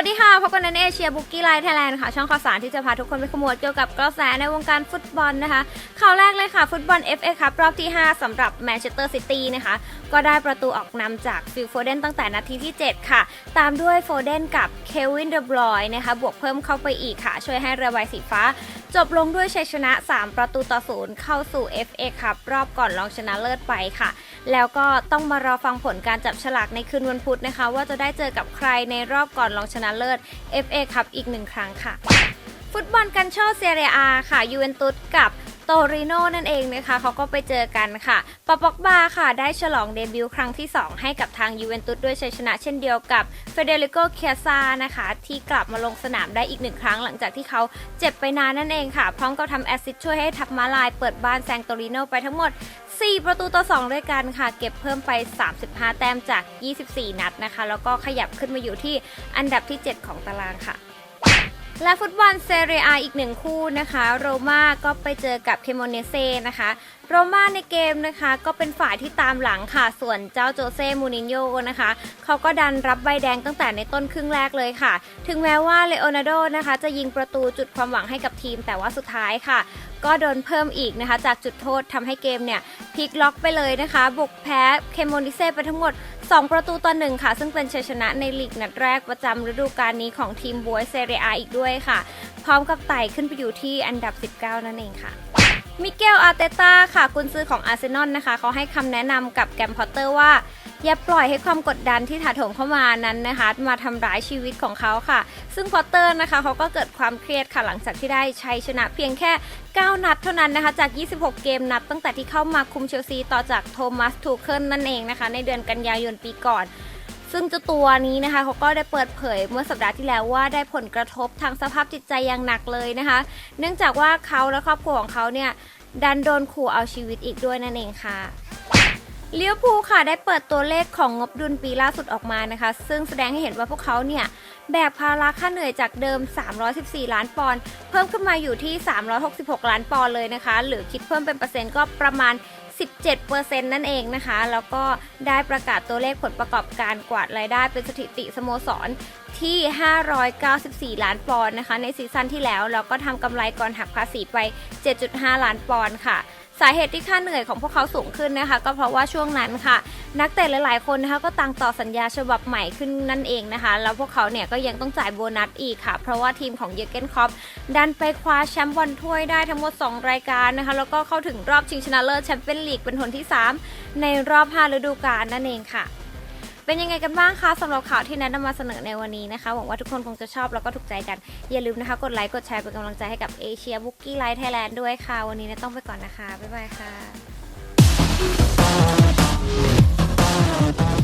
วัสดีค่ะ พบกันในเอเชียบุกกี้ไลน์ไทยแลนด์ค่ะ ช่องข่าวสารที่จะพาทุกคนไปขมวดเกี่ยวกับกระแสในวงการฟุตบอลนะคะ ข่าวแรกเลยค่ะ ฟุตบอล FA คัพรอบที่ 5สำหรับแมนเชสเตอร์ซิตี้นะคะ ก็ได้ประตูออกนำจากฟิลโฟเดนตั้งแต่นาทีที่ 7 ค่ะ ตามด้วยโฟเดนกับเควินเดบรอยนะคะ บวกเพิ่มเข้าไปอีกค่ะ ช่วยให้เรือใบสีฟ้า จบลงด้วยชัยชนะ 3 ประตูต่อศูนย์เข้าสู่ FA คัพรอบก่อนรองชนะเลิศไปค่ะ แล้วก็ต้องมารอฟังผลการจับฉลากในคืนวันพุธนะคะ ว่าจะได้เจอกับใครในรอบก่อนรองชนะเลิศ FA คัพอีกหนึ่งครั้งค่ะ ฟุตบอลกันโชเซเรียอาค่ะยูเวนตุสกับ โตริโนนั่นเองนะคะเขาก็ไปเจอกันค่ะปาปอกบาค่ะ ได้ฉลองเดบิวต์ครั้งที่ 2 ให้กับทางยูเวนตุสด้วยชัยชนะเช่นเดียวกับเฟเดริโกเคียซานะคะ ที่กลับมาลงสนามได้อีกหนึ่งครั้งหลังจากที่เขาเจ็บไปนานนั่นเองค่ะ พร้อมกับทำแอสซิสช่วยให้ทัพมาลายเปิดบ้านแซงโตริโนไปทั้งหมด 4 ประตูต่อ 2 ด้วยกันค่ะ เก็บเพิ่มไป 35 แต้มจาก 24 นัดนะคะ แล้วก็ขยับขึ้นมาอยู่ที่อันดับที่ 7 ของตารางค่ะ และฟุตบอลเซเรียอีกหนึ่งคู่นะคะ โรม่าก็ไปเจอกับเคโมเนเซ่นะคะ โรม่าในเกมนะคะก็เป็นฝ่ายที่ตามหลังค่ะ ส่วนเจ้าโจเซ่มูนินโยนะคะ เขาก็ดันรับใบแดงตั้งแต่ในต้นครึ่งแรกเลยค่ะ ถึงแม้ว่าเลโอนาร์โดนะคะ จะยิงประตูจุดความหวังให้กับทีมแต่ว่าสุดท้ายค่ะก็โดนเพิ่มอีกนะคะ จากจุดโทษทำให้เกมเนี่ยพลิกล็อกไปเลยนะคะ บุกแพ้เคโมนิเซ่ไปทั้งหมด 2 ประตูต่อหนึ่งค่ะ ซึ่งเป็นชัยชนะในลีกนัดแรกประจำฤดูกาลนี้ของทีมบัวเซเรียอีกด้วยค่ะ พร้อมกับไต่ขึ้นไปอยู่ที่อันดับ 19 นั่นเองค่ะมิเกลอาร์เตต้าค่ะกุนซือของอาร์เซนอลนะคะเขาให้คำแนะนำกับแกมพอตเตอร์ว่า อย่าปล่อยให้ความกดดันที่ถาโถมเข้ามานั้นนะคะ มาทำร้ายชีวิตของเขาค่ะ ซึ่งพอตเตอร์นะคะเขาก็เกิดความเครียดค่ะหลังจากที่ได้ชัยชนะเพียงแค่ 9 นัดเท่านั้นนะคะ จาก 26 เกมนับตั้งแต่ที่เข้ามาคุมเชลซีต่อจากโทมัสทูเคิลนั่นเองนะคะ ในเดือนกันยายนปีก่อนซึ่งเจ้าตัวนี้นะคะเขาก็ได้เปิดเผยเมื่อสัปดาห์ที่แล้วว่าได้ผลกระทบทางสภาพจิตใจอย่างหนักเลยนะคะ เนื่องจากว่าเขาและครอบครัวของเขาเนี่ยดันโดนขู่เอาชีวิตอีกด้วยนั่นเองค่ะ เลี้ยวภูลค่ะได้เปิดตัวเลขของงบดุลปีล่าสุดออกมานะคะ ซึ่งแสดงให้เห็นว่าพวกเขาเนี่ย แบกภาระค่าเหนื่อยจากเดิม 314 ล้านปอนด์เพิ่มขึ้นมาอยู่ที่ 366 ล้านปอนด์เลยนะคะ หรือคิดเพิ่มเป็นเปอร์เซ็นต์ก็ประมาณ 17%นั่นเองนะคะ แล้วก็ได้ประกาศตัวเลขผลประกอบการกวาดรายได้เป็นสถิติสโมสรที่ 594 ล้านปอนด์นะคะ ในซีซั่นที่แล้ว แล้วก็ทำกำไรก่อนหักภาษีไป 7.5 ล้านปอนด์ค่ะ สาเหตุที่ค่าเหนื่อยของพวกเขาสูงขึ้นนะคะ ก็เพราะว่าช่วงนั้นค่ะ นักเตะหลาย ๆ คนนะคะก็ต่างต่อสัญญาฉบับใหม่ขึ้นนั่นเองนะคะ แล้วพวกเขาเนี่ยก็ยังต้องจ่ายโบนัสอีกค่ะ เพราะว่าทีมของเยอเกนคอปดันไปคว้าแชมป์บอลถ้วยได้ทั้งหมด 2 รายการนะคะ แล้วก็เข้าถึงรอบชิงชนะเลิศแชมเปี้ยนลีกเป็นหนที่ 3 ในรอบ 5 ฤดูกาลนั่นเองค่ะ เป็นยังไงกันบ้างคะสำหรับข่าวที่แนะนำมาเสนอในวันนี้นะคะหวังว่าทุกคนคงจะชอบแล้วก็ถูกใจกัน อย่าลืมนะคะ กดไลค์กดแชร์เป็นกำลังใจให้กับเอเชียบุ๊กกี้ไลท์ไทยแลนด์ด้วยค่ะ วันนี้นะต้องไปก่อนนะคะบ๊ายบายค่ะ